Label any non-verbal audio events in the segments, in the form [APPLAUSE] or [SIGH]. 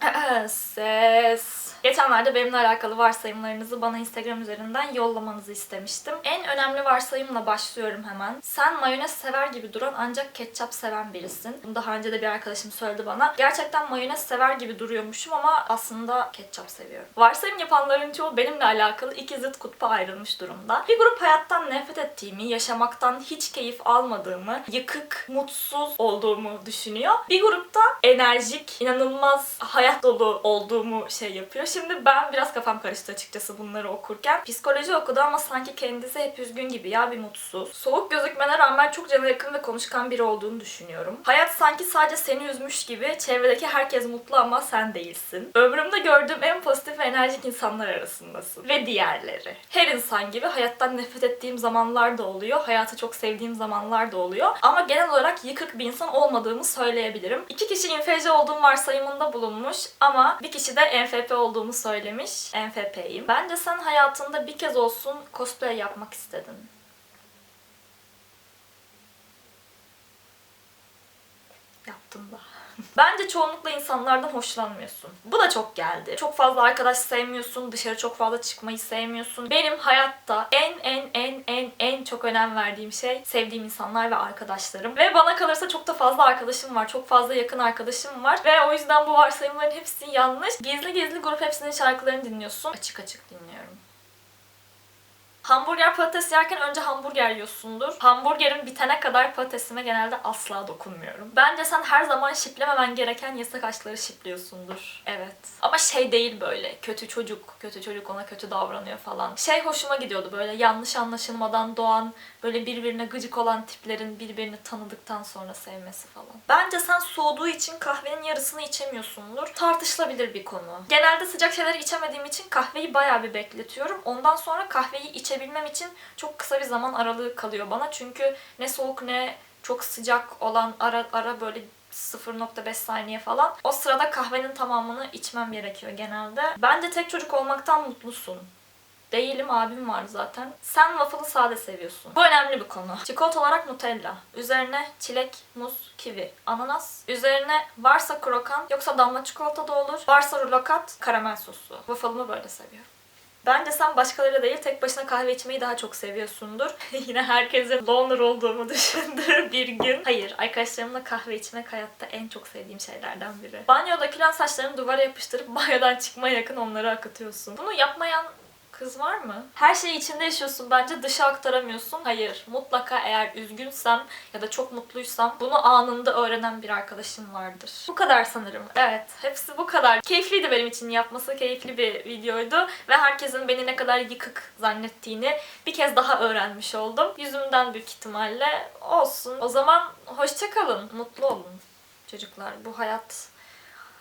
[COUGHS] says Geçenlerde benimle alakalı varsayımlarınızı bana Instagram üzerinden yollamanızı istemiştim. En önemli varsayımla başlıyorum hemen. Sen mayonez sever gibi duran ancak ketçap seven birisin. Bunu daha önce de bir arkadaşım söyledi bana. Gerçekten mayonez sever gibi duruyormuşum ama aslında ketçap seviyorum. Varsayım yapanların çoğu benimle alakalı iki zıt kutba ayrılmış durumda. Bir grup hayattan nefret ettiğimi, yaşamaktan hiç keyif almadığımı, yıkık, mutsuz olduğumu düşünüyor. Bir grupta enerjik, inanılmaz hayat dolu olduğumu şey yapıyor. Şimdi ben biraz kafam karıştı açıkçası bunları okurken. Psikoloji okudu ama sanki kendisi hep üzgün gibi ya bir mutsuz. Soğuk gözükmene rağmen çok cana yakın ve konuşkan biri olduğunu düşünüyorum. Hayat sanki sadece seni üzmüş gibi çevredeki herkes mutlu ama sen değilsin. Ömrümde gördüğüm en pozitif ve enerjik insanlar arasındasın. Ve diğerleri. Her insan gibi hayattan nefret ettiğim zamanlar da oluyor. Hayatı çok sevdiğim zamanlar da oluyor. Ama genel olarak yıkık bir insan olmadığımı söyleyebilirim. İki kişi infeci olduğum varsayımında bulunmuş ama bir kişi de enfp olduğumu söylemiş. Enfp'yim. Bence sen hayatında bir kez olsun cosplay yapmak istedin. Yaptım da. Bence çoğunlukla insanlardan hoşlanmıyorsun. Bu da çok geldi. Çok fazla arkadaş sevmiyorsun, dışarı çok fazla çıkmayı sevmiyorsun. Benim hayatta en en en en en çok önem verdiğim şey sevdiğim insanlar ve arkadaşlarım. Ve bana kalırsa çok da fazla arkadaşım var. Çok fazla yakın arkadaşım var. Ve o yüzden bu varsayımların hepsi yanlış. Gizli gizli grup hepsinin şarkılarını dinliyorsun. Açık açık dinliyorum. Hamburger patates yerken önce hamburger yiyorsundur. Hamburgerin bitene kadar patatesime genelde asla dokunmuyorum. Bence sen her zaman şiplememen gereken yasak aşkları şipliyorsundur. Evet. Şey değil böyle. Kötü çocuk, kötü çocuk ona kötü davranıyor falan. Şey hoşuma gidiyordu böyle yanlış anlaşılmadan doğan, böyle birbirine gıcık olan tiplerin birbirini tanıdıktan sonra sevmesi falan. Bence sen soğuduğu için kahvenin yarısını içemiyorsundur. Tartışılabilir bir konu. Genelde sıcak şeyleri içemediğim için kahveyi bayağı bir bekletiyorum. Ondan sonra kahveyi içebilmem için çok kısa bir zaman aralığı kalıyor bana. Çünkü ne soğuk ne çok sıcak olan ara ara böyle 0.5 saniye falan. O sırada kahvenin tamamını içmem gerekiyor genelde. Bence tek çocuk olmaktan mutlusun. Değilim abim var zaten. Sen waffle'ı sade seviyorsun. Bu önemli bir konu. Çikolata olarak Nutella. Üzerine çilek, muz, kivi, ananas. Üzerine varsa krokan yoksa damla çikolata da olur. Varsa rulokat, karamel soslu. Waffle'ımı böyle seviyorum. Bence sen başkalarıyla değil tek başına kahve içmeyi daha çok seviyorsundur. [LAUGHS] Yine herkesin loner olduğumu düşündüğü bir gün. Hayır, arkadaşlarımla kahve içmek hayatta en çok sevdiğim şeylerden biri. Banyoda dökülen saçlarını duvara yapıştırıp banyodan çıkmaya yakın onları akıtıyorsun. Bunu yapmayan Kız var mı? Her şeyi içinde yaşıyorsun bence dışa aktaramıyorsun. Hayır. Mutlaka eğer üzgünsem ya da çok mutluysam bunu anında öğrenen bir arkadaşım vardır. Bu kadar sanırım. Evet. Hepsi bu kadar. Keyifliydi benim için yapması. Keyifli bir videoydu. Ve herkesin beni ne kadar yıkık zannettiğini bir kez daha öğrenmiş oldum. Yüzümden büyük ihtimalle olsun. O zaman hoşçakalın. Mutlu olun çocuklar. Bu hayat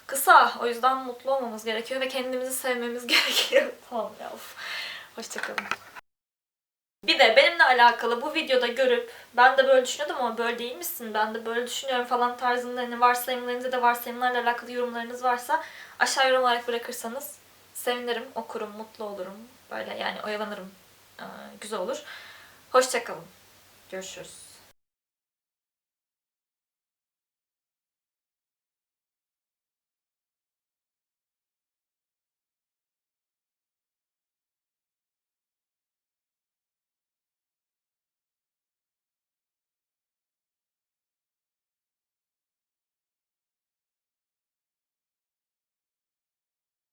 kısa. O yüzden mutlu olmamız gerekiyor ve kendimizi sevmemiz [LAUGHS] gerekiyor. tamam ya. of. Hoşçakalın. Bir de benimle alakalı bu videoda görüp ben de böyle düşünüyordum ama böyle değil misin? Ben de böyle düşünüyorum falan tarzında hani varsayımlarınızda da varsayımlarla alakalı yorumlarınız varsa aşağı yorum olarak bırakırsanız sevinirim, okurum, mutlu olurum. Böyle yani oyalanırım. Ee, güzel olur. Hoşçakalın. Görüşürüz.